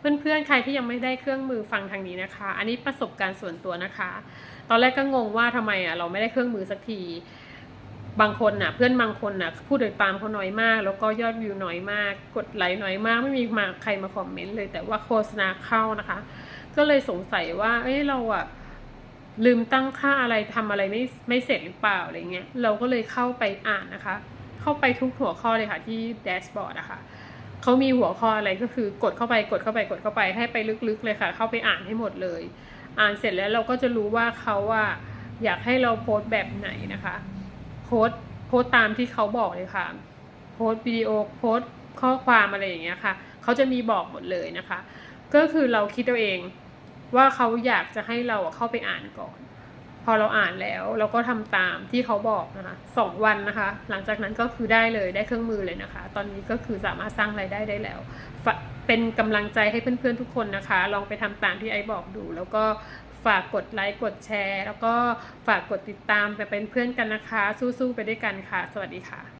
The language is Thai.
เพื่อนๆ ใครที่ยังไม่ได้เครื่องมือฟังทางนี้นะคะ อันนี้ประสบการณ์ส่วนตัวนะคะ ตอนแรกก็งงว่าทำไมอะเราไม่ได้เครื่องมือสักที บางคนน่ะ เพื่อนบางคนน่ะผู้ติดตามเขาน้อยมาก แล้วก็ยอดวิวน้อยมาก กดไลค์น้อยมาก ไม่มีมาใครมาคอมเมนต์เลย แต่ว่าโฆษณาเข้านะคะ ก็เลยสงสัยว่า เอ้ยเราอะลืมตั้งค่าอะไรทำอะไรไม่ไม่เสร็จหรือเปล่าอะไรเงี้ย เราก็เลยเข้าไปอ่านนะคะ เข้าไปทุกหัวข้อเลยค่ะที่แดชบอร์ดอะค่ะ เขามีหัวข้ออะไรก็คือกดเข้าไปกดเข้าไปกดเข้าไปให้ไปลึกๆเลยค่ะ เข้าไปอ่านให้หมดเลย อ่านเสร็จแล้วเราก็จะรู้ว่าเขาว่าอยากให้เราโพสต์แบบไหนนะคะ โพสโพสตามที่เขาบอกเลยค่ะ โพสวิดีโอโพสข้อความอะไรอย่างเงี้ยค่ะเขาจะมีบอกหมดเลยนะคะ ก็คือเราคิดเอาเองว่าเขาอยากจะให้เราเข้าไปอ่านก่อน อเราอ่านแล้วเราก็ทำตามที่เขาบอกนะคะสองวันนะคะ หลังจากนั้นก็คือได้เลยได้เครื่องมือเลยนะคะ ตอนนี้ก็คือสามารถสร้างรายได้ได้แล้ว เป็นกำลังใจให้เพื่อนๆทุกคนนะคะ ลองไปทำตามที่ไอ้บอกดู แล้วก็ฝากกดไลค์กดแชร์ แล้วก็ฝากกดติดตามไปเป็นเพื่อนกันนะคะ สู้ๆไปด้วยกันค่ะ สวัสดีค่ะ